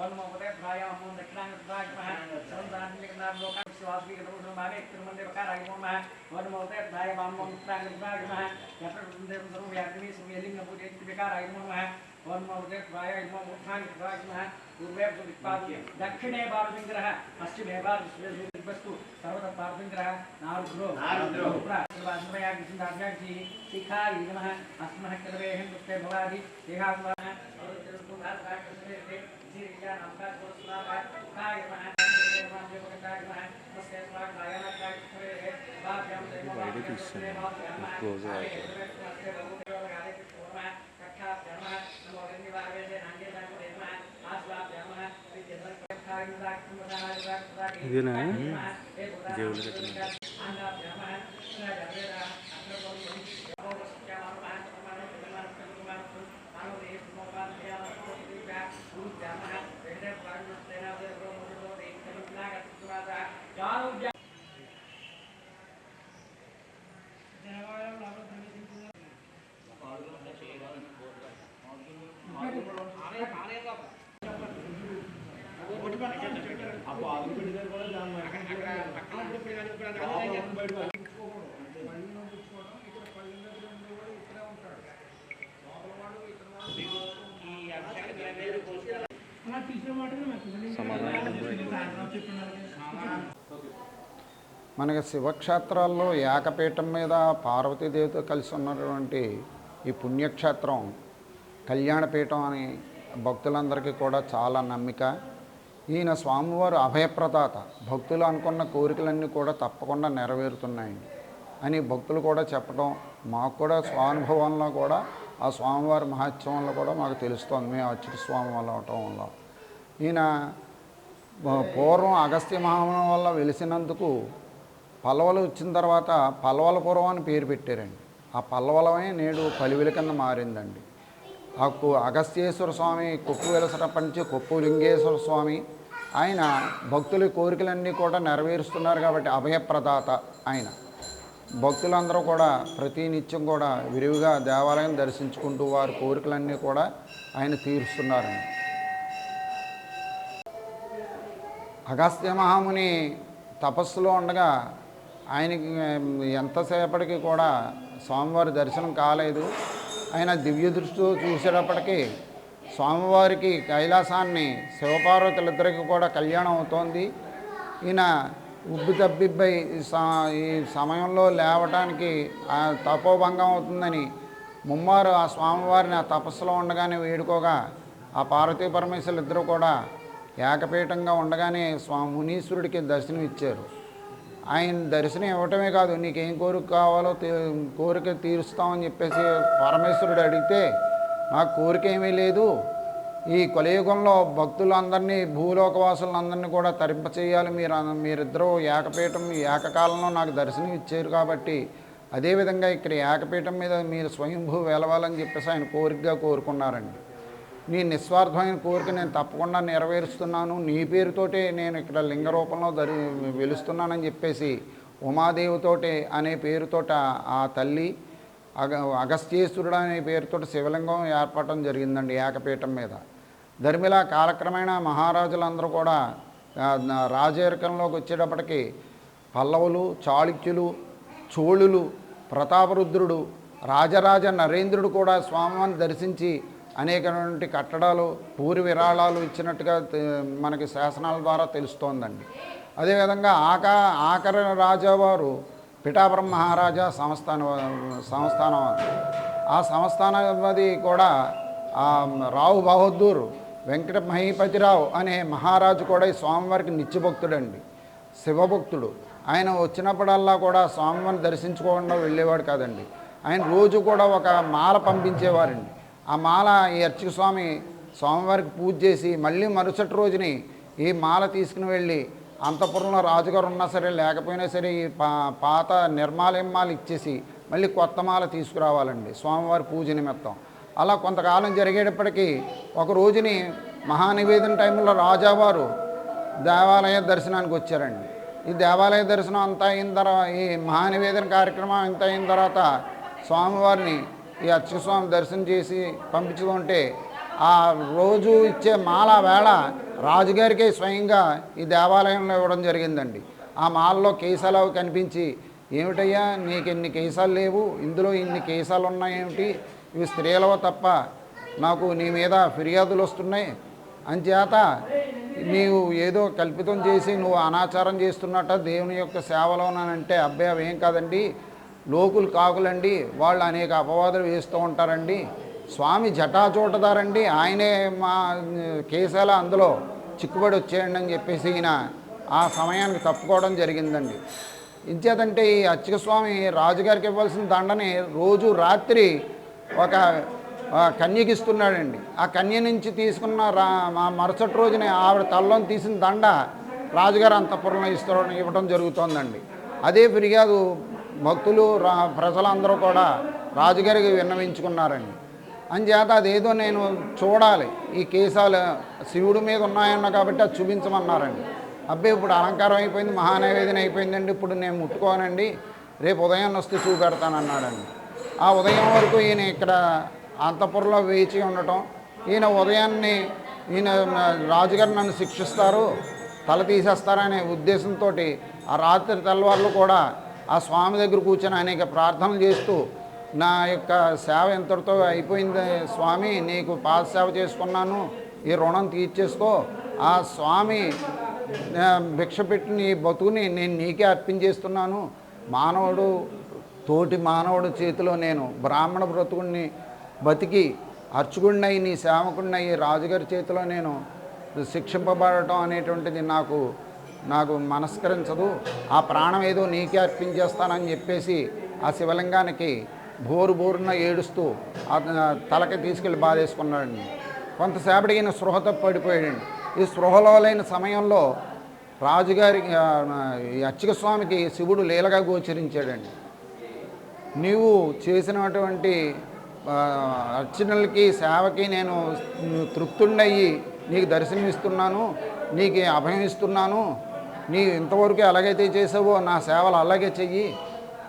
वन्मोपतेभ्रायामो दक्षिणाङ्गुद्वाग्मः सर्वदान्यकनाम्लोक विश्वासवीकरणमाने तिरुमण्डपकारायमोमः दक्षिणे बालविङ्ग्रह पश्चिमे बालविश्वेश्वस्तु सर्वतः बालविङ्ग्रह नारुद्रो नारुद्रो वासमयाग्निसिन्धाभ्याग्निः भवादि देहात्मनः బయట తీస్తాను క్లోజ్ అవుతుంది ఇదేనా దేవుడి దగ్గర మనకి శివక్షేత్రాల్లో ఏకపీఠం మీద పార్వతీదేవితో కలిసి ఉన్నటువంటి ఈ పుణ్యక్షేత్రం కళ్యాణపీఠం అని భక్తులందరికీ కూడా చాలా నమ్మిక. ఈయన స్వామివారు అభయప్రదాత. భక్తులు అనుకున్న కోరికలన్నీ కూడా తప్పకుండా నెరవేరుతున్నాయండి అని భక్తులు కూడా చెప్పడం మాకు కూడా స్వానుభవంలో కూడా ఆ స్వామివారి మహోత్సవంలో వల్ల కూడా మాకు తెలుస్తోంది. మేము అచ్యుత స్వామి వల్ల అవటం వల్ల. ఈయన పూర్వం అగస్త్య మహామనం వల్ల వెలిసినందుకు పల్లవలు వచ్చిన తర్వాత పల్లవలపురం అని పేరు పెట్టారండి. ఆ పల్లవలమే నేడు పలివిల కింద మారిందండి. ఆ కు- అగస్త్యేశ్వర స్వామి కొప్పు వెలసట పంచి కొప్పు లింగేశ్వర స్వామి. ఆయన భక్తుల కోరికలన్నీ కూడా నెరవేరుస్తున్నారు కాబట్టి అభయప్రదాత ఆయన. భక్తులందరూ కూడా ప్రతి నిత్యం కూడా విరివిగా దేవాలయం దర్శించుకుంటూ వారి కోరికలన్నీ కూడా ఆయన తీరుస్తున్నారు. అగస్త్య మహాముని తపస్సులో ఉండగా ఆయనకి ఎంతసేపటికి కూడా స్వామివారి దర్శనం కాలేదు. ఆయన దివ్య దృష్టితో చూసేటప్పటికీ స్వామివారికి కైలాసాన్ని శివపార్వతులిద్దరికి కూడా కళ్యాణం అవుతోంది. ఈయన ఉబ్బి తబ్బిబ్బై ఈ ఈ సమయంలో లేవటానికి తపోభంగం అవుతుందని ముమ్మారు ఆ స్వామివారిని ఆ తపస్సులో ఉండగానే వేడుకోగా ఆ పార్వతీ పరమేశ్వరులు ఇద్దరు కూడా ఏకపీఠంగా ఉండగానే స్వామి మునీశ్వరుడికి దర్శనం ఇచ్చారు ఆయన దర్శనం ఇవ్వటమే కాదు నీకేం కోరిక కావాలో కోరిక తీరుస్తామని చెప్పేసి పరమేశ్వరుడు అడిగితే నాకు కోరిక ఏమీ లేదు. ఈ కొలయుగంలో భక్తులందరినీ భూలోకవాసులందరినీ కూడా తరింపచేయాలి. మీరు మీరిద్దరూ ఏకపీఠం ఏకకాలంలో నాకు దర్శనం ఇచ్చారు కాబట్టి అదేవిధంగా ఇక్కడ ఏకపీఠం మీద మీరు స్వయంభూ వెలవాలని చెప్పేసి ఆయన కోరికగా కోరుకున్నారండి. నీ నిస్వార్థమైన కోరిక నేను తప్పకుండా నెరవేరుస్తున్నాను. నీ పేరుతోటే నేను ఇక్కడ లింగ రూపంలో దరి వెలుస్తున్నానని చెప్పేసి ఉమాదేవితోటే అనే పేరుతోట ఆ తల్లి అగ అగస్త్యేశ్వరుడు అనే పేరుతో శివలింగం ఏర్పడటం జరిగిందండి ఏకపీఠం మీద. ధర్మిలా కాలక్రమేణా మహారాజులందరూ కూడా రాజేరికంలోకి వచ్చేటప్పటికీ రాజరికంలోకి వచ్చేటప్పటికి పల్లవులు చాళుక్యులు చోళులు ప్రతాపరుద్రుడు రాజరాజ నరేంద్రుడు కూడా స్వామివారిని దర్శించి అనేకటువంటి కట్టడాలు పూరి విరాళాలు ఇచ్చినట్టుగా మనకి శాసనాల ద్వారా తెలుస్తోందండి. అదేవిధంగా ఆకా ఆఖరి రాజావారు పిఠాపురం మహారాజా సంస్థాన సంస్థానం. ఆ సంస్థానాధిపతి కూడా ఆ రావు బహదూర్ వెంకట మహీపతిరావు అనే మహారాజు కూడా ఈ స్వామివారికి నిత్యభక్తుడండి. శివభక్తుడు. ఆయన వచ్చినప్పుడల్లా కూడా స్వామివారిని దర్శించుకోకుండా వెళ్ళేవాడు కాదండి. ఆయన రోజు కూడా ఒక మాల పంపించేవారండి. ఆ మాల ఈ అర్చక స్వామి స్వామివారికి పూజ చేసి మళ్ళీ మరుసటి రోజుని ఈ మాల తీసుకుని వెళ్ళి అంతపురంలో రాజుగారు ఉన్నా సరే లేకపోయినా సరే ఈ పా పాత నిర్మాలయం మాల ఇచ్చేసి మళ్ళీ కొత్త మాల తీసుకురావాలండి స్వామివారి పూజ నిమిత్తం. అలా కొంతకాలం జరిగేటప్పటికీ ఒక రోజుని మహానివేదన టైంలో రాజావారు దేవాలయ దర్శనానికి వచ్చారండి. ఈ దేవాలయ దర్శనం అంతా అయిన తర్వాత ఈ మహానివేదన కార్యక్రమం అంతా అయిన తర్వాత స్వామివారిని ఈ అర్చక స్వామి దర్శనం చేసి పంపించుకుంటే ఆ రోజు ఇచ్చే మాల వేళ రాజుగారికే స్వయంగా ఈ దేవాలయంలో ఇవ్వడం జరిగిందండి. ఆ మాలలో కేశాలు అవి కనిపించి ఏమిటయ్యా నీకు ఎన్ని కేసాలు లేవు? ఇందులో ఇన్ని కేసాలు ఉన్నాయేమిటి ఇవి స్త్రీలవ తప్ప నాకు నీ మీద ఫిర్యాదులు వస్తున్నాయి. అంచేత నీవు ఏదో కల్పితం చేసి నువ్వు అనాచారం చేస్తున్నట్ట దేవుని యొక్క సేవలోనంటే అబ్బాయి అవేం కాదండి? లోకులు కాకులండి వాళ్ళు అనేక అపవాదులు వేస్తూ ఉంటారండి. స్వామి జటా చూడతారండి ఆయనే మా కేసాల అందులో చిక్కుబడి వచ్చేయండి అని చెప్పేసి ఈయన ఆ సమయానికి తప్పుకోవడం జరిగిందండి. ఇంచేతంటే ఈ అచ్చిక స్వామి రాజుగారికి ఇవ్వాల్సిన దండని రోజు రాత్రి ఒక కన్యకిస్తున్నాడండి కన్యకి ఇస్తున్నాడండి. ఆ కన్య నుంచి తీసుకున్న రా మా మరుసటి రోజున ఆవిడ తల్లోని తీసిన దండ రాజుగారు అంతఃపురంలో ఇస్తూ ఇవ్వడం జరుగుతోందండి. అదే ఫిర్యాదు భక్తులు రా ప్రజలందరూ కూడా రాజుగారికి విన్నవించుకున్నారండి. అంచేత అదేదో నేను చూడాలి. ఈ కేసాలు శివుడి మీద ఉన్నాయన్న కాబట్టి అది చూపించమన్నారండి. అబ్బాయి ఇప్పుడు అలంకారం అయిపోయింది మహానైవేద్యం అయిపోయిందండి ఇప్పుడు నేను ముట్టుకోనండి రేపు ఉదయం వస్తే చూపెడతానన్నాడండి. ఆ ఉదయం వరకు ఈయన ఇక్కడ అంతపురంలో వేచి ఉండటం ఈయన ఉదయాన్నే ఈయన రాజుగారు నన్ను శిక్షిస్తారు తల తీసేస్తారనే ఉద్దేశంతో ఆ రాత్రి తెల్లవారులు కూడా ఆ స్వామి దగ్గర కూర్చొని అనేక ప్రార్థనలు చేస్తూ నా యొక్క సేవ ఎంతటితో అయిపోయింది స్వామి నీకు పాద సేవ చేసుకున్నాను ఈ రుణం తీర్చేసుకో. ఆ స్వామి భిక్ష పెట్టి నీ బతుకుని నేను నీకే అర్పించేస్తున్నాను. మానవుడు తోటి మానవుడు చేతిలో నేను బ్రాహ్మణ బ్రతుకుడిని బతికి అర్చుకుడినై నీ సేవకుడినై రాజుగారి చేతిలో నేను శిక్షింపబడటం అనేటువంటిది నాకు నాకు మనస్కరించదు. ఆ ప్రాణం ఏదో నీకే అర్పించేస్తానని చెప్పేసి ఆ శివలింగానికి బోరు బోరున ఏడుస్తూ తలకి తీసుకెళ్ళి బాధేసుకున్నాడండి. కొంతసేపటికి ఈయన స్పృహతో పడిపోయాడండి. ఈ స్పృహలో లేని సమయంలో రాజుగారి అచ్చిక స్వామికి శివుడు లీలగా గోచరించాడండి. నీవు చేసినటువంటి అర్చనలకి సేవకి నేను తృప్తుండయి నీకు దర్శనమిస్తున్నాను నీకు అభయమిస్తున్నాను నీ ఇంతవరకు ఎలాగైతే చేసావో నా సేవలు అలాగే చెయ్యి.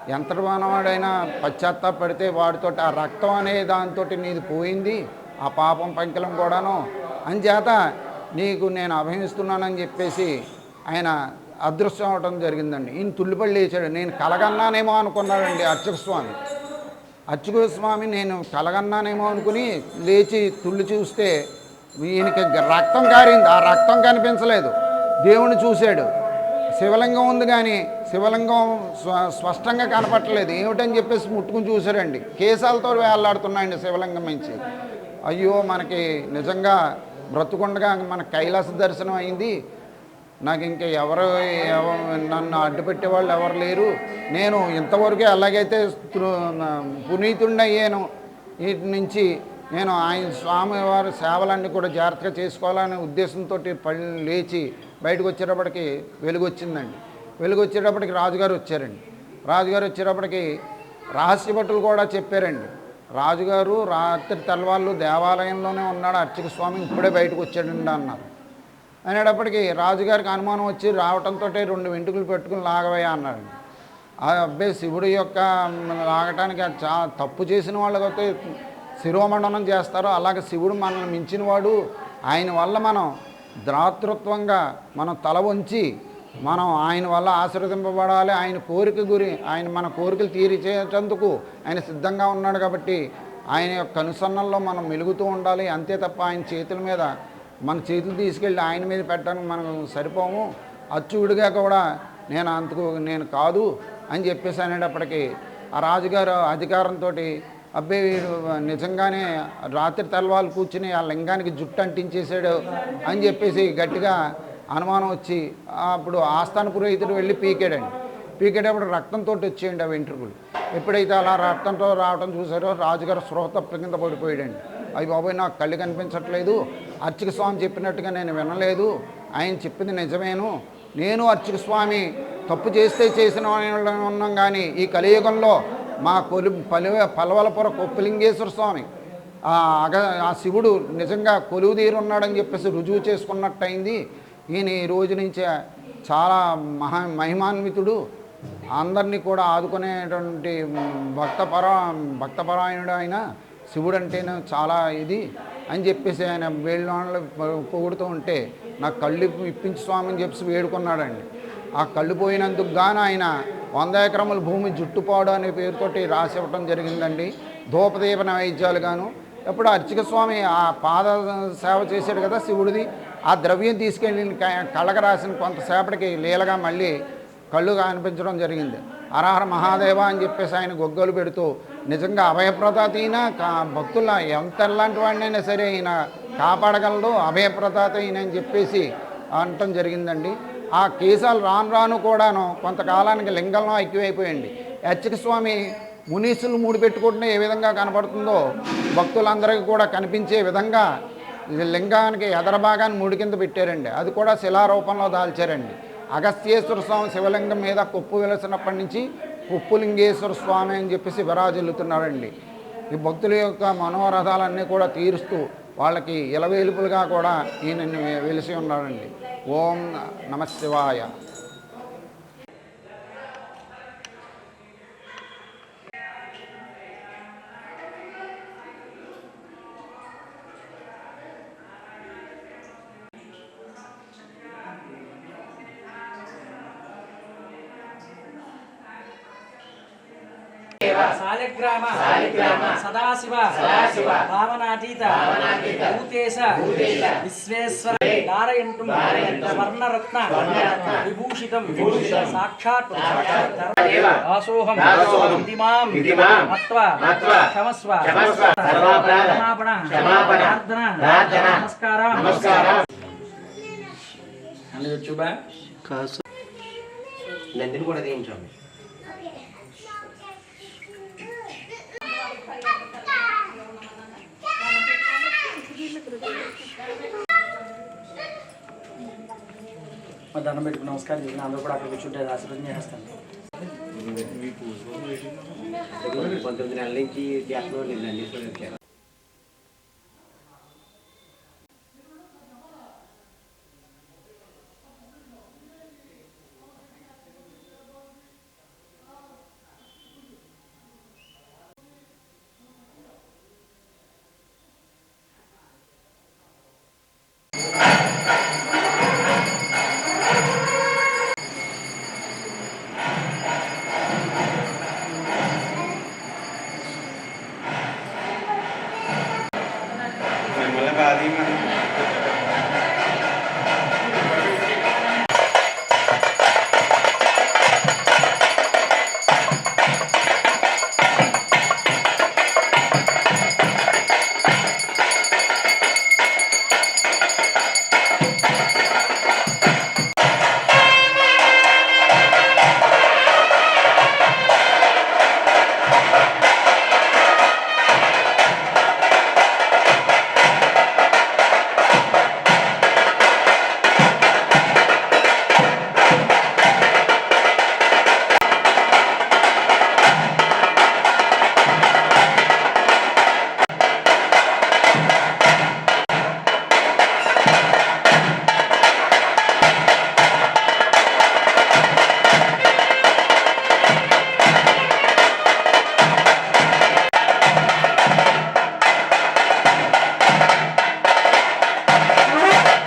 ఎంత మానవాడైనా పశ్చాత్తాపడితే వాడితో ఆ రక్తం అనే దాంతో నీది పోయింది ఆ పాపం పంకిలం కూడాను. అంచేత నీకు నేను అభయమిస్తున్నానని చెప్పేసి ఆయన అదృశ్యం అవడం జరిగిందండి. ఈయన తుల్లిపల్లి లేచాడు నేను కలగన్నానేమో అనుకున్నాడండి అర్చక స్వామి. అర్చక స్వామి నేను కలగన్నానేమో అనుకుని లేచి తుళ్ళు చూస్తే ఈయనకి రక్తం కారింది. ఆ రక్తం కనిపించలేదు. దేవుని చూశాడు. శివలింగం ఉంది కానీ శివలింగం స్వ స్పష్టంగా కనపట్టలేదు. ఏమిటని చెప్పేసి ముట్టుకుని చూశారండి. కేశాలతో వేలాడుతున్నాయండి శివలింగం నుంచి. అయ్యో మనకి నిజంగా బ్రతుకుండగా మన కైలాస దర్శనం అయింది. నాకు ఇంకా ఎవరు ఎవ- నన్ను అడ్డుపెట్టే వాళ్ళు ఎవరు లేరు. నేను ఇంతవరకు ఎలాగైతే పునీతుండయ్యాను వీటి నుంచి నేను ఆయన స్వామివారి సేవలన్నీ కూడా జాగ్రత్తగా చేసుకోవాలనే ఉద్దేశంతో పళ్ళు లేచి బయటకు వచ్చేటప్పటికి వెలుగు వచ్చిందండి వెలుగు వచ్చేటప్పటికి రాజుగారు వచ్చారండి. రాజుగారు వచ్చేటప్పటికి రహస్య భటులు కూడా చెప్పారండి. రాజుగారు రాత్రి తెల్లవాళ్ళు దేవాలయంలోనే ఉన్నాడు అర్చక స్వామి ఇప్పుడే బయటకు వచ్చాడండి అన్నారు. అనేటప్పటికీ రాజుగారికి అనుమానం వచ్చి రావటంతో రెండు వెంట్రుకలు పెట్టుకుని లాగవయ్యా అన్నాడు ఆ అబ్బాయి శివుడి యొక్క లాగటానికి చా తప్పు చేసిన వాళ్ళకైతే శిరోమండనం చేస్తారో అలాగే శివుడు మనల్ని మించినవాడు ఆయన వల్ల మనం ద్రాతృత్వంగా మనం తల వంచి మనం ఆయన వల్ల ఆశీర్వదింపబడాలి ఆయన కోరిక గురి ఆయన మన కోరికలు తీర్చేటందుకు ఆయన సిద్ధంగా ఉన్నాడు కాబట్టి ఆయన యొక్క కనుసన్నల్లో మనం మెలుగుతూ ఉండాలి. అంతే తప్ప ఆయన చేతుల మీద మన చేతులు తీసుకెళ్ళి ఆయన మీద పెట్టడానికి మనం సరిపోము. అచ్చుడిగా కూడా నేను అంతకు నేను కాదు అని చెప్పేసి అనేటప్పటికీ ఆ రాజుగారు అధికారంతో అబ్బాయి వీడు నిజంగానే రాత్రి తలవాళ్ళు కూర్చుని ఆ లింగానికి జుట్టు అంటించేసాడు అని చెప్పేసి గట్టిగా అనుమానం వచ్చి అప్పుడు ఆస్థాన పురోహితుడు వెళ్ళి పీకాడండి. పీకేటప్పుడు రక్తంతో వచ్చేయండి ఆ వెంట్రుకలు. ఎప్పుడైతే అలా రక్తంతో రావడం చూసారో రాజుగారు శ్రోత కింద పడిపోయాడండి. అవి బాబోయ్ నాకు కళ్ళు కనిపించట్లేదు. అర్చక స్వామి చెప్పినట్టుగా నేను వినలేదు. ఆయన చెప్పింది నిజమేను. నేను అర్చక స్వామి తప్పు చేస్తే చేసిన ఉన్నాం కానీ ఈ కలియుగంలో మా కొలి పలివ పలవలపుర కొప్పలింగేశ్వర స్వామి. అగ ఆ శివుడు నిజంగా కొలువు తీరున్నాడని చెప్పేసి రుజువు చేసుకున్నట్టయింది. ఈయన ఈ రోజు నుంచే చాలా మహా మహిమాన్వితుడు. అందరినీ కూడా ఆదుకునేటువంటి భక్తపర భక్తపరాయణుడు ఆయన. శివుడు అంటేనే చాలా ఇది అని చెప్పేసి ఆయన వేళ్ళు పొగుడుతూ ఉంటే నాకు కళ్ళు ఇప్పించి స్వామి అని చెప్పేసి వేడుకున్నాడండి. ఆ కళ్ళు పోయినందుకు గాను ఆయన వంద ఎకరముల భూమి జుట్టుపాడు అనే పేరుతోటి రాసి ఇవ్వటం జరిగిందండి. ధూపదీప నైవేద్యాలు గాను ఎప్పుడు అర్చక స్వామి ఆ పాద సేవ చేశాడు కదా శివుడిది ఆ ద్రవ్యం తీసుకెళ్ళి క- కళ్ళకు రాసిన కొంతసేపటికి లీలగా మళ్ళీ కళ్ళు కనిపించడం జరిగింది. అరహర మహాదేవ అని చెప్పేసి ఆయన గొగ్గలు పెడుతూ నిజంగా అభయప్రదాతైన కా భక్తుల ఎంత ఎలాంటి వాడినైనా సరే ఆయన కాపాడగలడు అభయప్రదాత అయిన అని చెప్పేసి అనటం జరిగిందండి. ఆ కేశాలు రాను రాను కూడాను కొంతకాలానికి లింగంలో ఎక్కువైపోయండి. యచ్చక స్వామి మునీసులు మూడు పెట్టుకుంటే ఏ విధంగా కనపడుతుందో భక్తులందరికీ కూడా కనిపించే విధంగా లింగానికి ఎదర భాగాన్ని మూడు కింద పెట్టారండి. అది కూడా శిలారూపంలో దాల్చారండి. అగస్త్యేశ్వర స్వామి శివలింగం మీద కుప్పు వెలసినప్పటి నుంచి కుప్పులింగేశ్వర స్వామి అని చెప్పేసి విరాజిల్లుతున్నారండి. ఈ భక్తుల యొక్క మనోరథాలన్నీ కూడా తీరుస్తూ వాళ్ళకి ఇలవేలుపులుగా కూడా ఈయన వెలిసి ఉన్నాడండి. ఓం నమశివాయ సాలిగ్రామ. సదాశివ. భావనాతీత. భూతేశ. విశ్వేశ్వర. నారాయణం స్వర్ణరత్న. విభూషితం. సాక్షాత్. దాసోహం. ఇతిమాం మత్వా. క్షమస్వ. క్షమాపణ. ప్రార్థన. నమస్కారం. చూబా. కాసు. నందిని కూడా తీయించండి మా దండం పెట్టుకు నమస్కారం చేసిన అందరూ కూడా అక్కడ కూర్చుంటే ఆశీర్వదం చేస్తాను. పంతొమ్మిది నెలల నుంచి చేస్తున్నాం